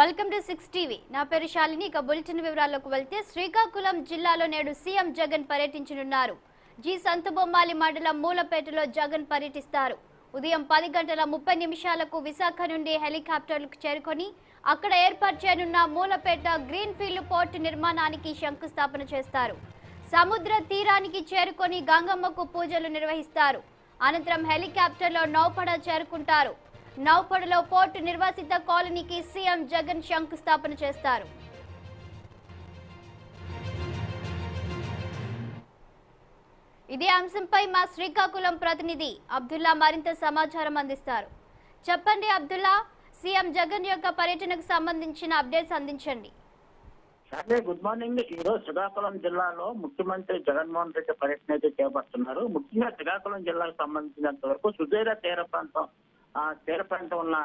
Welcome to six TV. నా పేరు శాలిని. ఇక బులెటిన్ వివరాల్లోకి వెళ్తే శ్రీకాకుళం జిల్లాలో నేడు సీఎం జగన్ పర్యటించనున్నారు. జి. సంతబొమ్మాలి మండలం మూలపేటలో జగన్ పర్యటిస్తారు. ఉదయం పది గంటల ముప్పై నిమిషాలకు విశాఖ నుండి హెలికాప్టర్లకు చేరుకొని అక్కడ ఏర్పాటు చేయనున్న మూలపేట గ్రీన్ ఫీల్డ్ పోర్ట్ నిర్మాణానికి శంకుస్థాపన చేస్తారు. సముద్ర తీరానికి చేరుకొని గంగమ్మకు పూజలు నిర్వహిస్తారు. అనంతరం హెలికాప్టర్లో నౌపడ చేరుకుంటారు. నౌపడలో పోర్టు నిర్వాసిత కాలనీకి సీఎం జగన్ శంకుస్థాపన చేస్తారు. ఇదే అంశంపై మా శ్రీకాకుళం ప్రతినిధి అబ్దుల్లా మరింత సమాచారం అందిస్తారు. చెప్పండి అబ్దుల్లా సీఎం జగన్ యొక్క పర్యటనకు సంబంధించిన అప్డేట్స్ అందించండి. సరే గుడ్ మార్నింగ్. ఈ రోజు శ్రీకాకుళం జిల్లాలో ముఖ్యమంత్రి జగన్మోహన్ రెడ్డి పర్యటన అయితే చేపడుతున్నారు. ముఖ్యంగా శ్రీకాకుళం జిల్లాకు సంబంధించినంత వరకు సుదీర తీర ప్రాంతం ఆ తీర ప్రాంతం ఉన్న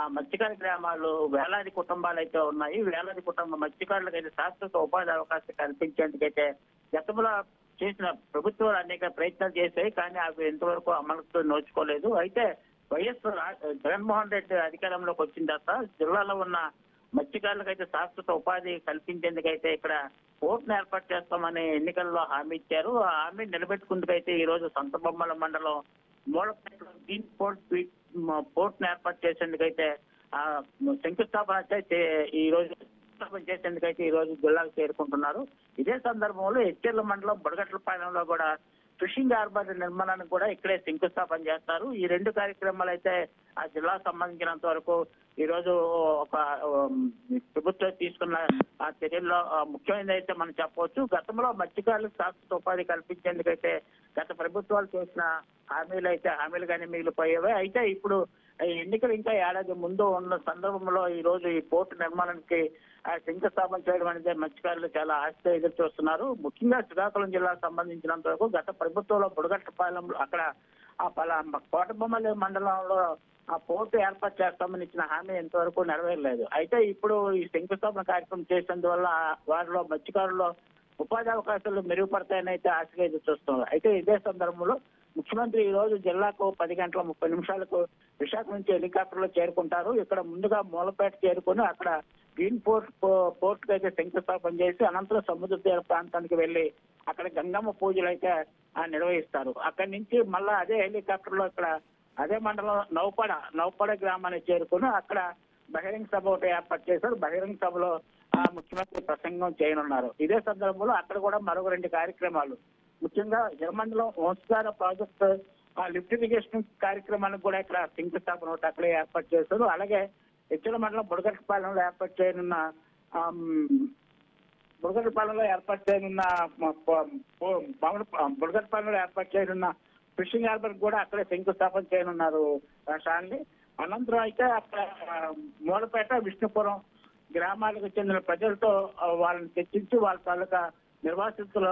ఆ మత్స్యకార గ్రామాలు వేలాది కుటుంబాలు అయితే ఉన్నాయి. వేలాది కుటుంబ మత్స్యకారులకు అయితే శాశ్వత ఉపాధి అవకాశం కల్పించేందుకైతే గతంలో చేసిన ప్రభుత్వాలు అనేక ప్రయత్నాలు చేశాయి కానీ అవి ఇంతవరకు అమలుతో నోచుకోలేదు. అయితే వైఎస్ జగన్మోహన్ రెడ్డి అధికారంలోకి వచ్చిన తర్వాత జిల్లాలో ఉన్న మత్స్యకారులకు అయితే శాశ్వత ఉపాధి కల్పించేందుకైతే ఇక్కడ కోర్టును ఏర్పాటు చేస్తామని ఎన్నికల్లో హామీ ఇచ్చారు. ఆ హామీ నిలబెట్టుకుందుకైతే ఈ రోజు సొంత బొమ్మల మండలం మూలపేటలో గ్రీన్ పోర్ట్ పోర్టును ఏర్పాటు చేసేందుకైతే ఆ శంకుస్థాపన అయితే ఈ రోజు శంకుస్థాపన చేసేందుకైతే ఈ రోజు జిల్లాకు చేరుకుంటున్నారు. ఇదే సందర్భంలో హెచ్చెర్ల మండలం బుడగట్లపాలెంలో కూడా ఫిషింగ్ హార్బర్ నిర్మాణానికి కూడా ఇక్కడే శంకుస్థాపన చేస్తారు. ఈ రెండు కార్యక్రమాలు అయితే ఆ జిల్లాకు సంబంధించినంత వరకు ఈరోజు ఒక ప్రభుత్వం తీసుకున్న ఆ చర్యల్లో ముఖ్యమైనది అయితే మనం చెప్పవచ్చు గతంలో మత్స్యకారులకు శాశ్వత ఉపాధి కల్పించేందుకైతే గత ప్రభుత్వాలు చేసిన హామీలు అయితే హామీలు కానీ మిగిలిపోయేవి. అయితే ఇప్పుడు ఈ ఎన్నికలు ఇంకా ఏడాది ముందు ఉన్న సందర్భంలో ఈ రోజు ఈ పోర్టు నిర్మాణానికి ఆ, శంకుస్థాపన చేయడం అనేది మత్స్యకారులు చాలా ఆశతో ఎదురు చూస్తున్నారు. ముఖ్యంగా శ్రీకాకుళం జిల్లాకు సంబంధించినంత వరకు గత ప్రభుత్వంలో బుడగట్టపాలెం అక్కడ ఆ పలా కోటబొమ్మల మండలంలో ఆ పోర్టు ఏర్పాటు చేస్తామని ఇచ్చిన హామీ ఇంతవరకు నెరవేరలేదు. అయితే ఇప్పుడు ఈ శంకుస్థాపన కార్యక్రమం చేసినందువల్ల వారిలో మత్స్యకారుల్లో ఉపాధి అవకాశాలు మెరుగుపడతాయని అయితే ఆశగా ఎదురు చూస్తున్నారు అయితే ఇదే సందర్భంలో ముఖ్యమంత్రి ఈ రోజు జిల్లాకు పది గంటల ముప్పై నిమిషాలకు విశాఖ నుంచి హెలికాప్టర్లో చేరుకుంటారు. ఇక్కడ ముందుగా మూలపేట చేరుకొని అక్కడ గ్రీన్ పోర్ట్ పోర్ట్ అయితే శంకుస్థాపన చేసి అనంతరం సముద్ర తీర ప్రాంతానికి వెళ్ళి అక్కడ గంగమ్మ పూజలు అయితే ఆ, నిర్వహిస్తారు. అక్కడి నుంచి మళ్ళా అదే హెలికాప్టర్లో ఇక్కడ అదే మండలం నౌపడ నౌపడ గ్రామానికి చేరుకుని అక్కడ బహిరంగ సభ ఒకటి ఏర్పాటు చేశారు. బహిరంగ సభలో ఆ ముఖ్యమంత్రి ప్రసంగం చేయనున్నారు. ఇదే సందర్భంలో అక్కడ కూడా మరొక రెండు కార్యక్రమాలు. ముఖ్యంగా జలమండలం వంశధార ప్రాజెక్ట్ ఆ లిఫ్ట్ ఇరిగేషన్ కార్యక్రమానికి కూడా ఇక్కడ శంకుస్థాపన ఒకటి అక్కడే ఏర్పాటు చేశారు. అలాగే ఇచ్చల మండలం బుడగట్టపాలెంలో ఏర్పాటు చేయనున్న బుడగట్టపాలెంలో ఏర్పాటు చేయనున్న బుడగట్టపాలెంలో ఏర్పాటు చేయనున్న ఫిషింగ్ హార్బర్ కూడా అక్కడే శంకుస్థాపన చేయనున్నారు ఆ, షాన్లీ అనంతరం అయితే అక్కడ మూలపేట విష్ణుపురం గ్రామాలకు చెందిన ప్రజలతో వాళ్ళని చర్చించి వాళ్ళ తాలూకా నిర్వాసితుల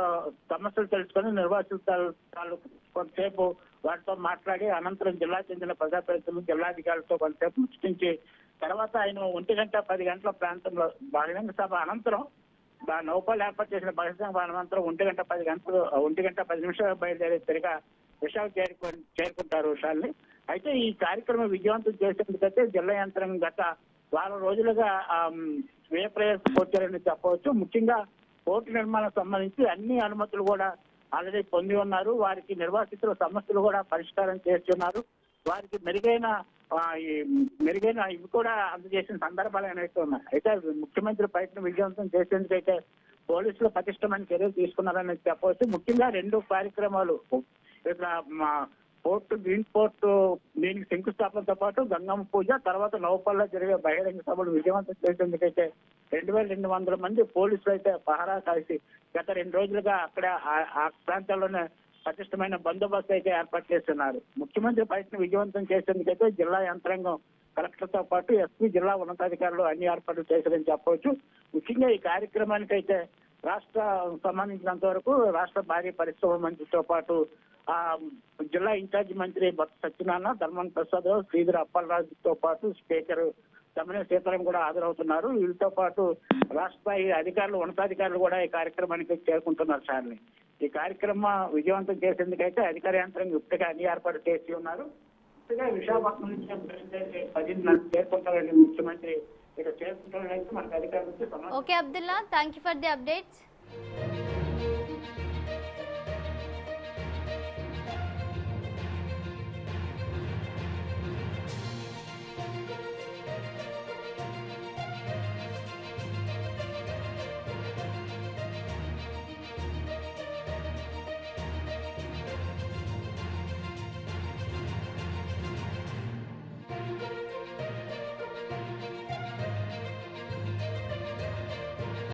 సమస్యలు తెలుసుకొని నిర్వాసితుల తాలూకు కొంతసేపు వారితో మాట్లాడి అనంతరం జిల్లా చెందిన ప్రజాప్రతినిధులు జిల్లాధికారులతో కొంతసేపు ముచ్చటించి తర్వాత ఆయన ఒంటి గంట పది గంటల ప్రాంతంలో బహిరంగ సభ అనంతరం ఆ నౌకలు ఏర్పాటు చేసిన బహిరంగ సభ అనంతరం ఒంటి గంట పది గంటలు ఒంటి గంట పది నిమిషాలు బయలుదేరి తిరిగా విశాఖ చేరుకు చేరుకుంటారు విషయాల్ని అయితే ఈ కార్యక్రమం విజయవంతం చేసేందుకైతే జిల్లా యంత్రం గత వారం రోజులుగా స్వీయ ప్రయత్నం ప్రయాసం వచ్చారని చెప్పవచ్చు. ముఖ్యంగా పోర్టు నిర్మాణం సంబంధించి అన్ని అనుమతులు కూడా ఆల్రెడీ పొంది ఉన్నారు. వారికి నిర్వాసితుల సమస్యలు కూడా పరిష్కారం చేస్తున్నారు వారికి మెరుగైన ఈ మెరుగైన ఇవి కూడా అందజేసిన సందర్భాలు అనేవి ఉన్నాయి. అయితే ముఖ్యమంత్రి ప్రయత్నం విజయవంతం చేసేందుకైతే పోలీసులు పటిష్టమైన చర్యలు తీసుకున్నారని చెప్పవచ్చు. ముఖ్యంగా రెండు కార్యక్రమాలు. ఇట్లా మా పోర్టు గ్రీన్ పోర్టు దీనికి శంకుస్థాపనతో పాటు గంగమ్మ పూజ తర్వాత నౌపల్లో జరిగే బహిరంగ సభలు విజయవంతం చేసేందుకైతే రెండు వేల రెండు వందల మంది పోలీసులు అయితే పహరా కలిసి గత రెండు రోజులుగా అక్కడ ఆ- ఆ ప్రాంతాల్లోనే పటిష్టమైన బందోబస్తు అయితే ఏర్పాటు చేస్తున్నారు. ముఖ్యమంత్రి పర్యటన విజయవంతం చేసేందుకైతే జిల్లా యంత్రాంగం కలెక్టర్తో పాటు ఎస్పీ జిల్లా ఉన్నతాధికారులు అన్ని ఏర్పాట్లు చేశారని చెప్పవచ్చు. ముఖ్యంగా ఈ కార్యక్రమానికి అయితే రాష్ట్ర సంబంధించినంత వరకు రాష్ట్ర భారీ పరిశ్రమ మంత్రితో పాటు ఆ జిల్లా ఇన్ఛార్జి మంత్రి బొత్స సత్యనారాయణ ధర్మన్ ప్రసాద్ శ్రీధర్ అప్పలరాజుతో పాటు స్పీకర్ తమిళ సీతారాం కూడా హాజరవుతున్నారు. వీళ్ళతో పాటు రాష్ట్ర స్థాయి అధికారులు ఉన్నతాధికారులు కూడా ఈ కార్యక్రమానికి చేరుకుంటున్నారు సార్ని ఈ కార్యక్రమం విజయవంతం చేసేందుకైతే అధికార యంత్రం ఇప్పటికే అన్ని ఏర్పాటు చేసి ఉన్నారు. విశాఖపట్నం నుంచి బయలుదేరి పదిన్నర చేరుకుంటారని ముఖ్యమంత్రి ఇక్కడ చేరుకుంటారు అయితే మనకు అధికారులు okay Abdullah thank you for the updates